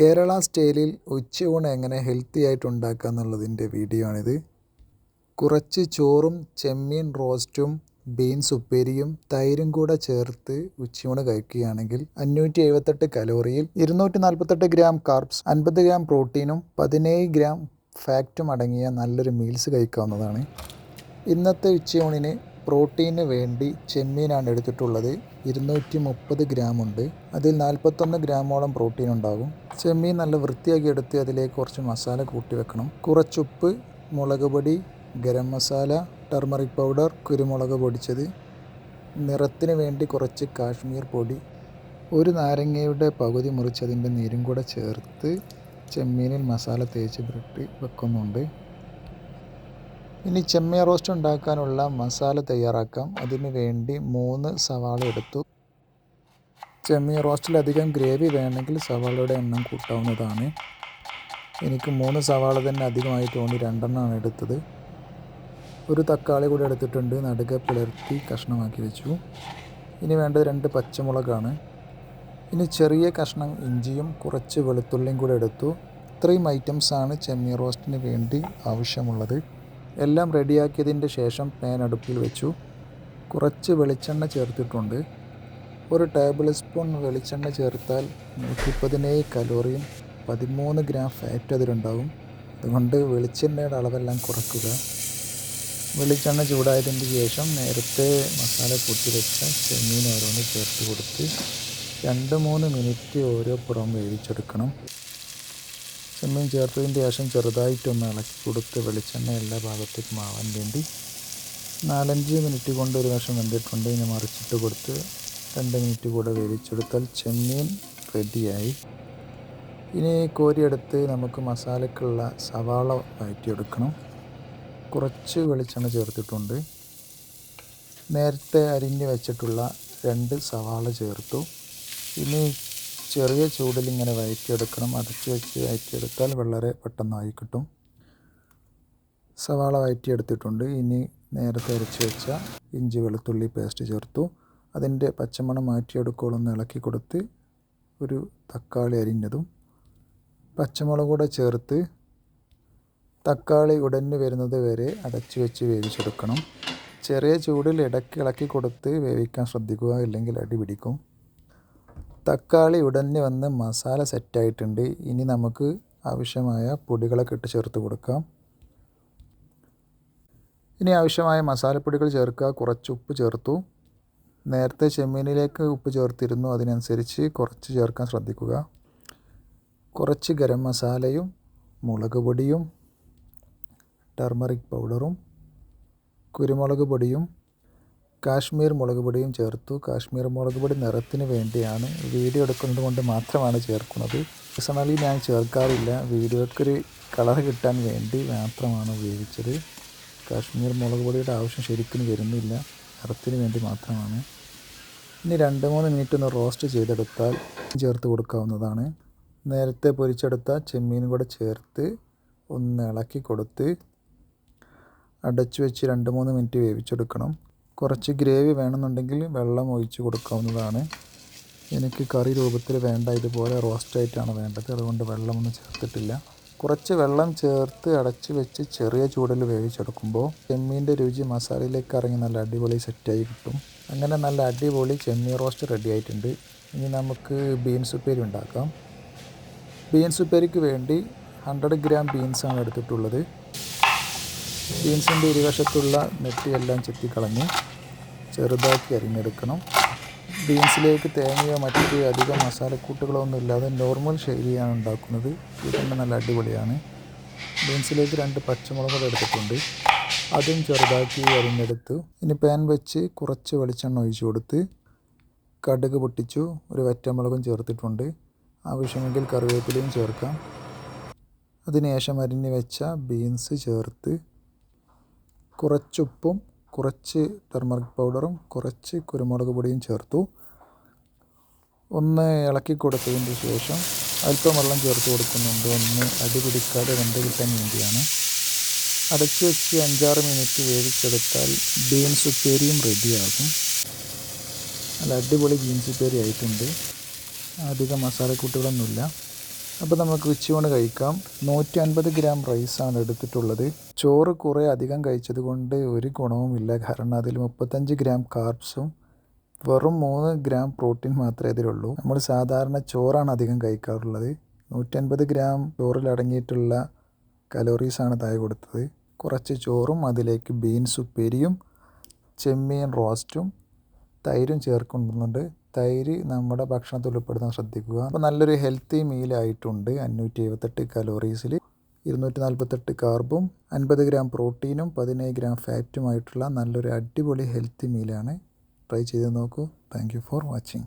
കേരള സ്റ്റൈലിൽ ഉച്ചയൂണ് എങ്ങനെ ഹെൽത്തി ആയിട്ട് ഉണ്ടാക്കുക എന്നുള്ളതിന്റെ വീഡിയോ ആണിത്. കുറച്ച് ചോറും ചെമ്മീൻ റോസ്റ്റും ബീൻസ് ഉപ്പേരിയും തൈരും കൂടെ ചേർത്ത് ഉച്ചയൂണ് കഴിക്കുകയാണെങ്കിൽ അഞ്ഞൂറ്റി എഴുപത്തെട്ട് കലോറിയിൽ ഇരുന്നൂറ്റി നാൽപ്പത്തെട്ട് ഗ്രാം കാർബ്സ് അൻപത് ഗ്രാം പ്രോട്ടീനും പതിനേഴ് ഗ്രാം ഫാക്റ്റും അടങ്ങിയ നല്ലൊരു മീൽസ് കഴിക്കാവുന്നതാണ്. ഇന്നത്തെ ഉച്ചയൂണിന് പ്രോട്ടീന് വേണ്ടി ചെമ്മീനാണ് എടുത്തിട്ടുള്ളത്. ഇരുന്നൂറ്റി മുപ്പത് ഗ്രാം ഉണ്ട്. അതിൽ നാൽപ്പത്തൊന്ന് ഗ്രാമോളം പ്രോട്ടീൻ ഉണ്ടാകും. ചെമ്മീൻ നല്ല വൃത്തിയാക്കി എടുത്ത് അതിലേക്ക് കുറച്ച് മസാല കൂട്ടി വെക്കണം. കുറച്ചുപ്പ് മുളക് പൊടി ഗരം മസാല ടർമറിക് പൗഡർ കുരുമുളക് പൊടിച്ചത്. നിറത്തിന് വേണ്ടി കുറച്ച് കാശ്മീർ പൊടി ഒരു നാരങ്ങയുടെ പകുതി മുറിച്ചതിന്റെ നീരും കൂടെ ചേർത്ത് ചെമ്മീനിൽ മസാല തേച്ച് പുരട്ടി വെക്കുന്നുണ്ട്. ഇനി ചെമ്മീൻ റോസ്റ്റ് ഉണ്ടാക്കാനുള്ള മസാല തയ്യാറാക്കാം. അതിനു വേണ്ടി മൂന്ന് സവാള എടുത്തു. ചെമ്മീൻ റോസ്റ്റിലധികം ഗ്രേവി വേണമെങ്കിൽ സവാളയുടെ എണ്ണം കൂട്ടാവുന്നതാണ്. എനിക്ക് മൂന്ന് സവാള തന്നെ അധികമായി തോന്നി രണ്ടെണ്ണമാണ് എടുത്തത്. ഒരു തക്കാളി കൂടി എടുത്തിട്ടുണ്ട്. നടുക പിളർത്തി കഷ്ണമാക്കി വെച്ചു. ഇനി വേണ്ടത് രണ്ട് പച്ചമുളകാണ്. ഇനി ചെറിയ കഷ്ണം ഇഞ്ചിയും കുറച്ച് വെളുത്തുള്ളിയും കൂടി എടുത്തു. ഇത്രയും ഐറ്റംസാണ് ചെമ്മീൻ റോസ്റ്റിന് വേണ്ടി ആവശ്യമുള്ളത്. എല്ലാം റെഡിയാക്കിയതിന്റെ ശേഷം പാൻ അടുപ്പിൽ വെച്ചു. കുറച്ച് വെളിച്ചെണ്ണ ചേർത്തിട്ടുണ്ട്. ഒരു ടേബിൾ സ്പൂൺ വെളിച്ചെണ്ണ ചേർത്താൽ നൂറ്റിപ്പതിനേഴ് കലോറിയും പതിമൂന്ന് ഗ്രാം ഫാറ്റ് അതിലുണ്ടാവും. അതുകൊണ്ട് വെളിച്ചെണ്ണയുടെ അളവെല്ലാം കുറക്കുക. വെളിച്ചെണ്ണ ചൂടായതിന് ശേഷം നേരത്തെ മസാല കൂട്ടി വെച്ച ചെമ്മീൻ ഓരോന്ന് ചേർത്ത് കൊടുത്ത് രണ്ട് മൂന്ന് മിനിറ്റ് ഓരോ പുറം വേവിച്ചെടുക്കണം. ചെമ്മീൻ ചേർത്തതിന്റെ ശേഷം ചെറുതായിട്ടൊന്ന് ഇളക്കി കൊടുത്ത് വെളിച്ചെണ്ണ എല്ലാ ഭാഗത്തേക്കും ആവാൻ വേണ്ടി നാലഞ്ച് മിനിറ്റ് കൊണ്ട് ഒരു വശം വെന്തിട്ടുണ്ട്. ഇനി മറിച്ചിട്ട് കൊടുത്ത് രണ്ട് മിനിറ്റ് കൂടെ വേവിച്ചെടുത്താൽ ചെമ്മീൻ റെഡിയായി. ഇനി കോരിയെടുത്ത് നമുക്ക് മസാലക്കുള്ള സവാള വഴറ്റിയെടുക്കണം. കുറച്ച് വെളിച്ചെണ്ണ ചേർത്തിട്ടുണ്ട്. നേരത്തെ അരിഞ്ഞ് വെച്ചിട്ടുള്ള രണ്ട് സവാള ചേർത്തു. ഇനി ചെറിയ ചൂടിൽ ഇങ്ങനെ വഴറ്റിയെടുക്കണം അടച്ചു വെച്ച് വഴറ്റിയെടുത്താൽ വളരെ പെട്ടെന്നായി കിട്ടും. സവാള വഴറ്റിയെടുത്തിട്ടുണ്ട് ഇനി നേരത്തെ അരച്ച് വെച്ച ഇഞ്ചി വെളുത്തുള്ളി പേസ്റ്റ് ചേർത്തു. അതിന്റെ പച്ചമണം മാറ്റിയെടുക്കോളൊന്ന് ഇളക്കി കൊടുത്ത് ഒരു തക്കാളി അരിഞ്ഞതും പച്ചമുളക് കൂടെ ചേർത്ത് തക്കാളി ഉടഞ്ഞു വരുന്നത് വരെ അടച്ചു വെച്ച് വേവിച്ചെടുക്കണം. ചെറിയ ചൂടിൽ ഇടയ്ക്ക് ഇളക്കി കൊടുത്ത് വേവിക്കാൻ ശ്രദ്ധിക്കുക ഇല്ലെങ്കിൽ അടി പിടിക്കും. തക്കാളി ഉടഞ്ഞ് വന്ന് മസാല സെറ്റായിട്ടുണ്ട്. ഇനി നമുക്ക് ആവശ്യമായ പൊടികളൊക്കെ ഇട്ട് ചേർത്ത് കൊടുക്കാം. ഇനി ആവശ്യമായ മസാലപ്പൊടികൾ ചേർക്കുക. കുറച്ച് ഉപ്പ് ചേർത്തു. നേരത്തെ ചെമ്മീനിലേക്ക് ഉപ്പ് ചേർത്തിരുന്നു. അതിനനുസരിച്ച് കുറച്ച് ചേർക്കാൻ ശ്രദ്ധിക്കുക. കുറച്ച് ഗരം മസാലയും മുളക് പൊടിയും ടർമറിക് പൗഡറും കുരുമുളക് പൊടിയും കാശ്മീർ മുളക് പൊടിയും ചേർത്തു. കാശ്മീർ മുളക് പൊടി നിറത്തിന് വേണ്ടിയാണ് വീഡിയോ എടുക്കുന്നത് കൊണ്ട് മാത്രമാണ് ചേർക്കുന്നത്. പേഴ്സണലി ഞാൻ ചേർക്കാറില്ല. വീഡിയോക്കൊരു കളർ കിട്ടാൻ വേണ്ടി മാത്രമാണ് ഉപയോഗിച്ചത്. കാശ്മീർ മുളക് പൊടിയുടെ ആവശ്യം ശരിക്കും വരുന്നില്ല. നിറത്തിന് വേണ്ടി മാത്രമാണ്. ഇനി രണ്ട് മൂന്ന് മിനിറ്റ് ഒന്ന് റോസ്റ്റ് ചെയ്തെടുത്താൽ ചേർത്ത് കൊടുക്കാവുന്നതാണ്. നേരത്തെ പൊരിച്ചെടുത്ത ചെമ്മീനും കൂടെ ചേർത്ത് ഒന്ന് ഇളക്കി കൊടുത്ത് അടച്ചു വെച്ച് രണ്ട് മൂന്ന് മിനിറ്റ് വേവിച്ചെടുക്കണം. കുറച്ച് ഗ്രേവി വേണമെന്നുണ്ടെങ്കിൽ വെള്ളം ഒഴിച്ച് കൊടുക്കാവുന്നതാണ്. എനിക്ക് കറി രൂപത്തിൽ വേണ്ട ഇതുപോലെ റോസ്റ്റായിട്ടാണ് വേണ്ടത്. അതുകൊണ്ട് വെള്ളമൊന്നും ചേർത്തിട്ടില്ല. കുറച്ച് വെള്ളം ചേർത്ത് അടച്ച് വെച്ച് ചെറിയ ചൂടിൽ വേവിച്ചെടുക്കുമ്പോൾ ചെമ്മീന്റെ രുചി മസാലയിലേക്ക് ഇറങ്ങി നല്ല അടിപൊളി സെറ്റായി കിട്ടും. അങ്ങനെ നല്ല അടിപൊളി ചെമ്മീൻ റോസ്റ്റ് റെഡി ആയിട്ടുണ്ട്. ഇനി നമുക്ക് ബീൻസ് ഉപ്പേരി ഉണ്ടാക്കാം. ബീൻസ് ഉപ്പേരിക്ക് വേണ്ടി ഹൺഡ്രഡ് ഗ്രാം ബീൻസാണ് എടുത്തിട്ടുള്ളത്. ബീൻസിന്റെ ഇരുവശത്തുള്ള നെറ്റിയെല്ലാം ചെത്തിക്കളഞ്ഞ് ചെറുതാക്കി അരിഞ്ഞെടുക്കണം. ബീൻസിലേക്ക് തേങ്ങയോ മറ്റ് അധികം മസാലക്കൂട്ടുകളോ ഒന്നും ഇല്ലാതെ നോർമൽ ശൈലിയാണ് ഉണ്ടാക്കുന്നത്. ഇത് തന്നെ നല്ല അടിപൊളിയാണ്. ബീൻസിലേക്ക് രണ്ട് പച്ചമുളക് എടുത്തിട്ടുണ്ട്. അതും ചെറുതാക്കി അരിഞ്ഞെടുത്തു ഇനി പാൻ വെച്ച് കുറച്ച് വെളിച്ചെണ്ണ ഒഴിച്ചു കൊടുത്ത് കടുക് പൊട്ടിച്ചു. ഒരു വറ്റമുളകും ചേർത്തിട്ടുണ്ട്. ആവശ്യമെങ്കിൽ കറിവേപ്പിലയും ചേർക്കാം. അതിനുശേഷം അരിഞ്ഞ് വെച്ച ബീൻസ് ചേർത്ത് കുറച്ചുപ്പും കുറച്ച് ടർമറിക് പൗഡറും കുറച്ച് കുരുമുളക് പൊടിയും ചേർത്തു. ഒന്ന് ഇളക്കി കൊടുത്തതിന് ശേഷം അല്പം വെള്ളം ചേർത്ത് കൊടുക്കുന്നുണ്ട്. ഒന്ന് അടി പിടിക്കാതെ വെന്ത് കിട്ടാൻ വേണ്ടിയാണ്. അടച്ചു വെച്ച് അഞ്ചാറ് മിനിറ്റ് വേവിച്ചെടുത്താൽ ബീൻസ് ഉപ്പേരിയും റെഡിയാകും നല്ല അടിപൊളി ബീൻസ് ഉപ്പേരി ആയിട്ടുണ്ട്. അധികം മസാലക്കൂട്ടുകളൊന്നുമില്ല. അപ്പോൾ നമുക്ക് ഉച്ചയൂണ് കഴിക്കാം. നൂറ്റി അൻപത് ഗ്രാം റൈസാണ് എടുത്തിട്ടുള്ളത്. ചോറ് കുറേ അധികം കഴിച്ചത് കൊണ്ട് ഒരു ഗുണവുമില്ല കാരണം അതിൽ മുപ്പത്തഞ്ച് ഗ്രാം കാർബ്സും വെറും മൂന്ന് ഗ്രാം പ്രോട്ടീൻ മാത്രമേ ഇതിലുള്ളൂ നമ്മൾ സാധാരണ ചോറാണ് അധികം കഴിക്കാറുള്ളത്. നൂറ്റൻപത് ഗ്രാം ചോറിൽ അടങ്ങിയിട്ടുള്ള കലോറീസാണ് താഴെ കൊടുത്തത്. കുറച്ച് ചോറും അതിലേക്ക് ബീൻസ് ഉപ്പേരിയും ചെമ്മീൻ റോസ്റ്റും തൈരും ചേർക്കുന്നുണ്ട്. തൈര് നമ്മുടെ ഭക്ഷണത്തിൽ ഉൾപ്പെടുത്താൻ ശ്രദ്ധിക്കുക. അപ്പോൾ നല്ലൊരു ഹെൽത്തി മീലായിട്ടുണ്ട് അഞ്ഞൂറ്റി എഴുപത്തെട്ട് കലോറീസിൽ ഇരുന്നൂറ്റി നാൽപ്പത്തെട്ട് കാർബും അൻപത് ഗ്രാം പ്രോട്ടീനും പതിനേഴ് ഗ്രാം ഫാറ്റുമായിട്ടുള്ള നല്ലൊരു അടിപൊളി ഹെൽത്തി മീലാണ് ട്രൈ ചെയ്ത് നോക്കൂ. Thank for watching